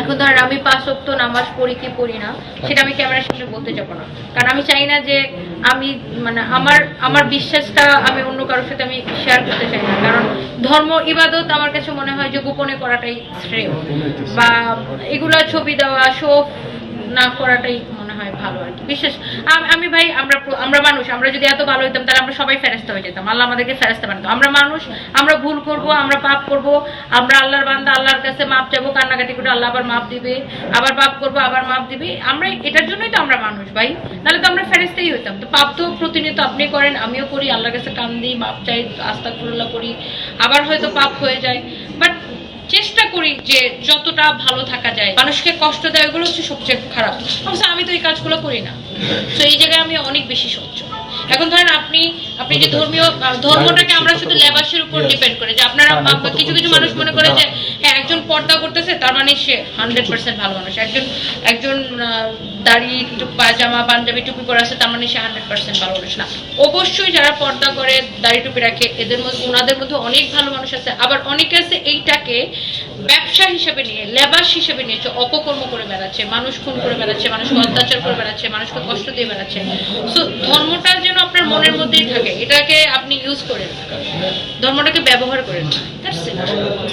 এখন ধর আমি পাঁচ ওয়াক্ত নামাজ পড়ি কি পড়ি না, সেটা আমি ক্যামেরার সামনে বলতে যাব না। কারণ আমি চাই না যে আমি মানে আমার আমার বিশ্বাসটা আমি অন্য কারোর সাথে আমি শেয়ার করতে চাই না। কারণ ধর্ম, ইবাদত আমার কাছে মনে হয় যে গোপনে করাটাই শ্রেয়। বা এগুলা ছবি দেওয়া শো না করাটাই হয় ভালো আর কি। বিশেষ, আম- ভাই, আমরা আমরা মানুষ, আমরা যদি এত ভালো হইতাম, তাহলে আমরা সবাই ফেরেস্তা হয়ে যেতাম। আল্লাহ আমাদেরকে ফেরেস্তা বানাতো। আমরা মানুষ, আমরা ভুল করব, আমরা পাপ করব, আমরা আল্লাহর বান্দা, আল্লাহর কাছে মাপ চাইব, কান্নাকাটি করে আল্লাহ আবার মাপ দিবে, আবার পাপ করব, আবার মাপ দিবে। আমরা এটার জন্যই তো আমরা মানুষ ভাই। নাহলে তো আমরা ফেরেস্তাই হইতাম। তো পাপ তো প্রতিনিয়ত আপনি করেন, আমিও করি, আল্লাহর কাছে কান দিই মাপ চাই, আস্তাগফিরুল্লাহ করি, আবার হয়তো পাপ হয়ে যায়। চেষ্টা করি যে যতটা ভালো থাকা যায়। মানুষকে কষ্ট দেয় ওগুলো হচ্ছে সবচেয়ে খারাপ। অবশ্য আমি তো এই কাজগুলো করি না। তো এই জায়গায় আমি অনেক বেশি সহ্য এখন ধরেন আপনি আপনি যে ধর্মীয় ধর্মটাকে আমরা শুধু লেবাসের উপর ডিপেন্ড করে যে আপনারা কিছু কিছু মানুষ মনে করে যে একজন পর্দা করতেছে, তার মানে সে হান্ড্রেড পার্সেন্ট ভালো মানুষ। একজন একজন দাড়ি, একটু পায়জামা, পাঞ্জাবি টুপি পরে আছে, তার মানে সে হান্ড্রেড পার্সেন্ট ভালো মানুষ না। অবশ্যই যারা পর্দা করে, দাড়ি টুপি রাখে, এদের মধ্যে, ওনাদের মধ্যে অনেক ভালো মানুষ আছে। আবার অনেকে আছে এইটাকে ব্যবসা হিসেবে নিয়ে, লেবাস হিসেবে নিয়ে, যে অপকর্ম করে বেড়াচ্ছে, মানুষ খুন করে বেড়াচ্ছে মানুষকে অত্যাচার করে বেড়াচ্ছে, মানুষকে কষ্ট দিয়ে বেড়াচ্ছে। সো ধর্মটা যেন আপনার মনের মধ্যেই থাকে, এটাকে আপনি ইউজ করেন। ধর্মটাকে ব্যবহার করেন.